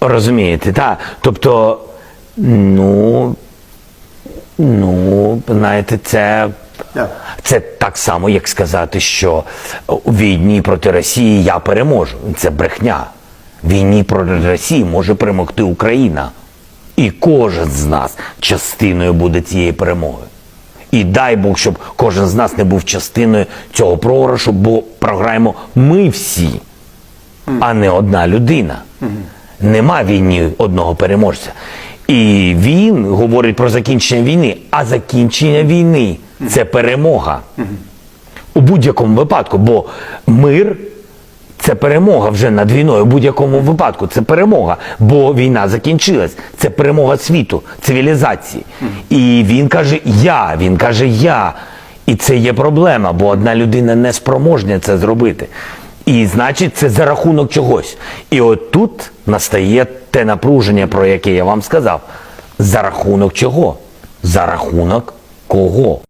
Розумієте, так. Тобто, ну, ну, знаєте, це, це так само, як сказати, що у війні проти Росії я переможу. Це брехня. В війні проти Росії може перемогти Україна. І кожен з нас частиною буде цієї перемоги. І дай Бог, щоб кожен з нас не був частиною цього програшу, бо програємо ми всі, а не одна людина. Нема війні одного переможця. І він говорить про закінчення війни, а закінчення війни це перемога. У будь-якому випадку, бо мир це перемога вже над війною. У будь-якому випадку це перемога, бо війна закінчилась. Це перемога світу, цивілізації. І він каже Я, він каже Я. І це є проблема, бо одна людина не спроможна це зробити. І значить, це за рахунок чогось. І от тут настає те напруження, про яке я вам сказав. За рахунок чого? За рахунок кого?